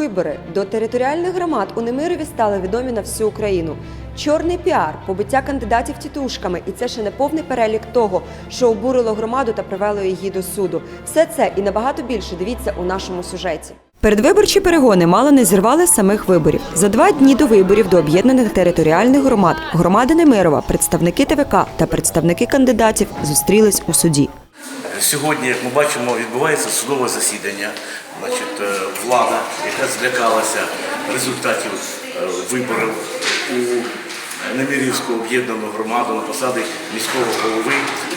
Вибори до територіальних громад у Немирові стали відомі на всю Україну. Чорний піар, побиття кандидатів тітушками, і це ще не повний перелік того, що обурило громаду та привело її до суду. Все це і набагато більше дивіться у нашому сюжеті. Передвиборчі перегони мало не зірвали самих виборів. За два дні до виборів до об'єднаних територіальних громад громади Немирова, представники ТВК та представники кандидатів зустрілись у суді. Сьогодні, як ми бачимо, відбувається судове засідання. Значить, е, влада, яка злякалася результатів е, виборів у Немирівську об'єднану громаду на посади міського голови,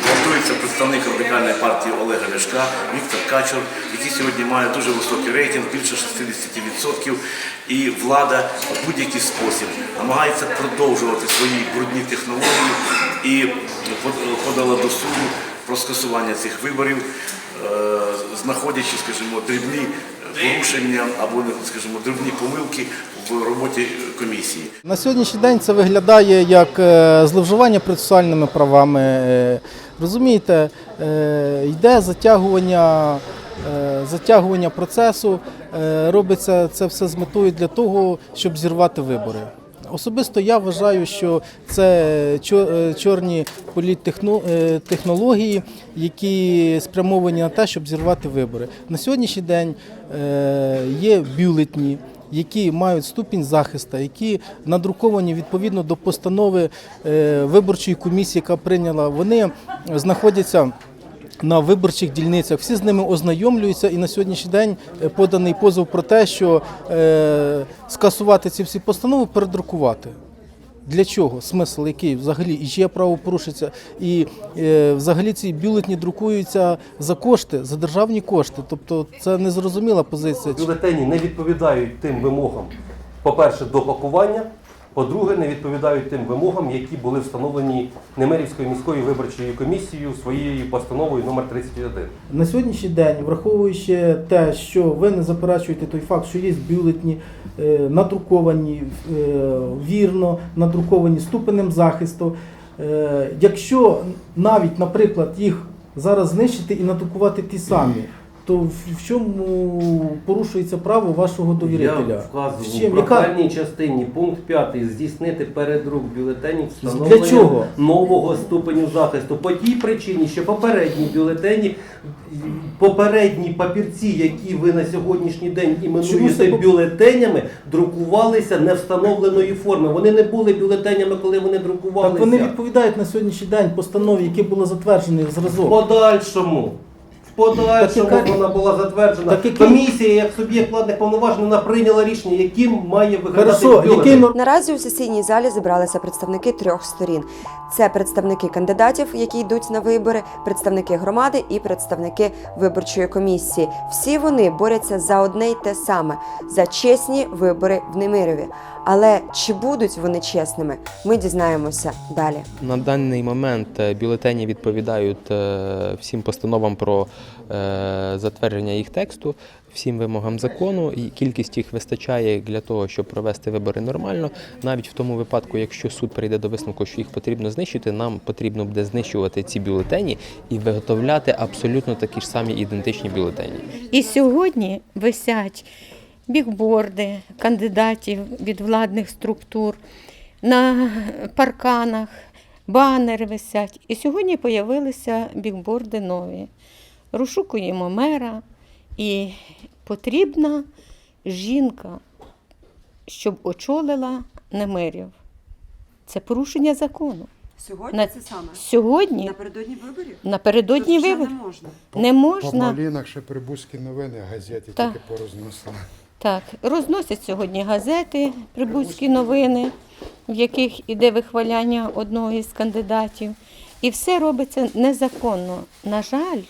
готується представник радикальної партії Олега Ляшка, Віктор Качур, який сьогодні має дуже високий рейтинг, більше 60%. І влада в будь-який спосіб намагається продовжувати свої брудні технології і подала до суду про скасування цих виборів, е, знаходячи, скажімо, дрібні порушення або, скажімо, дрібні помилки в роботі комісії. На сьогоднішній день це виглядає як е, зловживання процесуальними правами. Е, Розумієте, йде затягування, затягування процесу, робиться це все з метою для того, щоб зірвати вибори. Особисто я вважаю, що це е, чорні політтехнології, які спрямовані на те, щоб зірвати вибори. На сьогоднішній день е, є бюлетні, які мають ступінь захисту, які надруковані відповідно до постанови е, виборчої комісії, яка прийняла. Вони знаходяться. На виборчих дільницях всі з ними ознайомлюються, і на сьогоднішній день е, поданий позов про те, що е, скасувати ці всі постанови, передрукувати. Для чого? Смисл який взагалі і чиє право порушиться? І е, взагалі ці бюлетні друкуються за кошти, за державні кошти. Тобто це незрозуміла позиція. Бюлетені не відповідають тим вимогам, по-перше, до пакування, по-друге, не відповідають тим вимогам, які були встановлені Немирівською міською виборчою комісією своєю постановою номер 31. На сьогоднішній день, враховуючи те, що ви не заперечуєте той факт, що є бюлетні, е, надруковані е, вірно, надруковані ступенем захисту. е, Якщо навіть, наприклад, їх зараз знищити і надрукувати ті самі, то в в чому порушується право вашого довірителя? Я вказував В в чим? Яка- прохальній частині пункт 5 здійснити передрук бюлетенів Для чого? нового ступеню захисту. По тій причині, що попередні бюлетені, попередні папірці, які ви на сьогоднішній день Чому іменуєте по- бюлетенями, друкувалися не встановленої форми. Вони не були бюлетенями, коли вони друкувалися. Так вони відповідають на сьогоднішній день постанові, які були затверджені В зразок. подальшому. Подальшому Так яка- вона була затверджена. Так які- Комісія, як суб'єкт владних повноважень, вона прийняла рішення, яким має виглядати Хорошо, бюлетень. який нор- Наразі у сесійній залі зібралися представники трьох сторін: це представники кандидатів, які йдуть на вибори, представники громади і представники виборчої комісії. Всі вони борються за одне й те саме за чесні вибори в Немирові. Але чи будуть вони чесними, ми дізнаємося далі. На даний момент е, бюлетені відповідають е, всім постановам про е, затвердження їх тексту, всім вимогам закону, і кількість їх вистачає для того, щоб провести вибори нормально. Навіть в тому випадку, якщо суд прийде до висновку, що їх потрібно знищити, нам потрібно буде знищувати ці бюлетені і виготовляти абсолютно такі ж самі ідентичні бюлетені. І сьогодні висять бігборди кандидатів від владних структур на парканах, банери висять. І сьогодні з'явилися бігборди нові. Розшукуємо мера, і потрібна жінка, щоб очолила Немирів. Це порушення закону. Сьогодні На- це саме Сьогодні, напередодні виборів. напередодні виборів, можна. не можна. По малінах ще прибузькі новини газеті Так. тільки порозносили. Так, розносять сьогодні газети, прибузькі новини, в яких іде вихваляння одного із кандидатів. І все робиться незаконно. На жаль,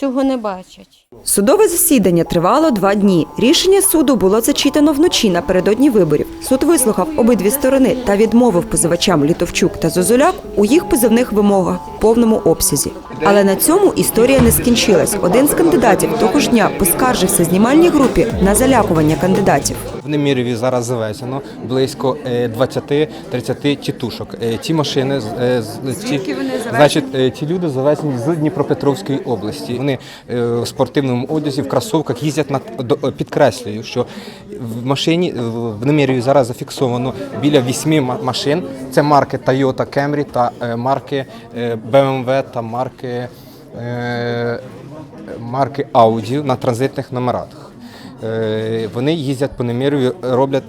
цього не бачать. Судове засідання тривало два дні. Рішення суду було зачитано вночі напередодні виборів. Суд вислухав обидві сторони та відмовив позивачам Літовчук та Зозуляк у їх позивних вимогах в повному обсязі. Але на цьому історія не скінчилась. Один з кандидатів того ж дня поскаржився знімальній групі на залякування кандидатів. В Немірові зараз завезено близько е, 20-30 тітушок. Е, Ті машини з- е, ці, значить, е, ті люди завезені з Дніпропетровської області. Вони е, в спортивному одязі, в кросовках їздять на е, підкреслюю, що в машині е, в Немірові зараз зафіксовано біля вісьми машин. Це марки Toyota Camry та е, марки е, BMW та марки. е, марки Audi на транзитних номерах. Е, Вони їздять по Немірові, роблять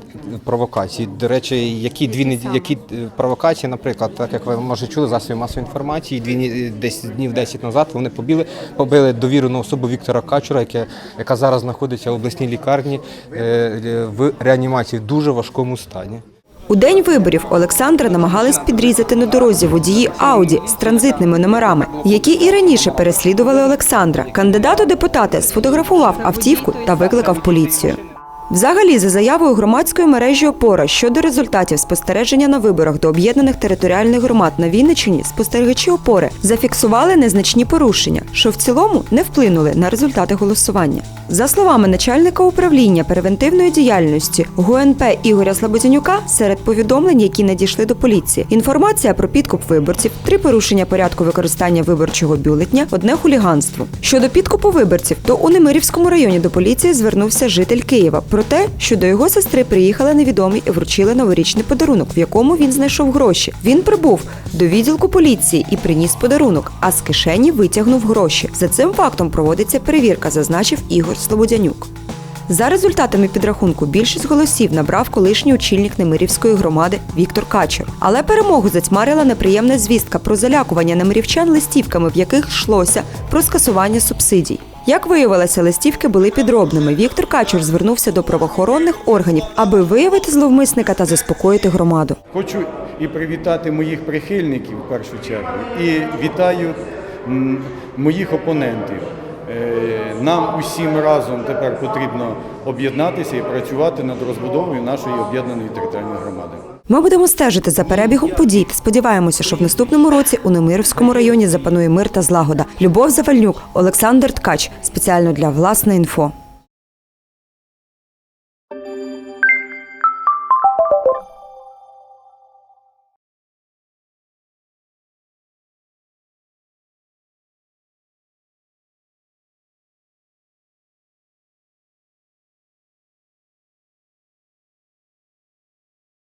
провокації. До речі, які дві які е, провокації, наприклад, так як ви може чули засоби масової інформації, дві десь днів 10 назад вони побили, побили довірену особу Віктора Качура, яке, яка зараз знаходиться в обласній лікарні е, в реанімації в дуже важкому стані. У день виборів Олександра намагались підрізати на дорозі водії Ауді з транзитними номерами, які і раніше переслідували Олександра. Кандидат у депутати сфотографував автівку та викликав поліцію. Взагалі, за заявою громадської мережі опора щодо результатів спостереження на виборах до об'єднаних територіальних громад на Вінниччині, спостерігачі опори зафіксували незначні порушення, що в цілому не вплинули на результати голосування. За словами начальника управління превентивної діяльності ГУНП Ігоря Слободянюка, серед повідомлень, які надійшли до поліції, інформація про підкуп виборців, три порушення порядку використання виборчого бюлетня, одне хуліганство. Щодо підкупу виборців, то у Немирівському районі до поліції звернувся житель Києва про те, що до його сестри приїхали невідомі і вручили новорічний подарунок, в якому він знайшов гроші. Він прибув до відділку поліції і приніс подарунок, а з кишені витягнув гроші. За цим фактом проводиться перевірка, зазначив Ігор Слободянюк. За результатами підрахунку, більшість голосів набрав колишній очільник Немирівської громади Віктор Качур. Але перемогу затьмарила неприємна звістка про залякування немирівчан листівками, в яких йшлося про скасування субсидій. Як виявилося, листівки були підробними. Віктор Качур звернувся до правоохоронних органів, аби виявити зловмисника та заспокоїти громаду. Хочу і привітати моїх прихильників в першу чергу, і вітаю моїх опонентів. Е, Нам усім разом тепер потрібно об'єднатися і працювати над розбудовою нашої об'єднаної територіальної громади. Ми будемо стежити за перебігом подій сподіваємося, що в наступному році у Немирівському районі запанує мир та злагода. Любов Завальнюк, Олександр Ткач спеціально для власне інфо.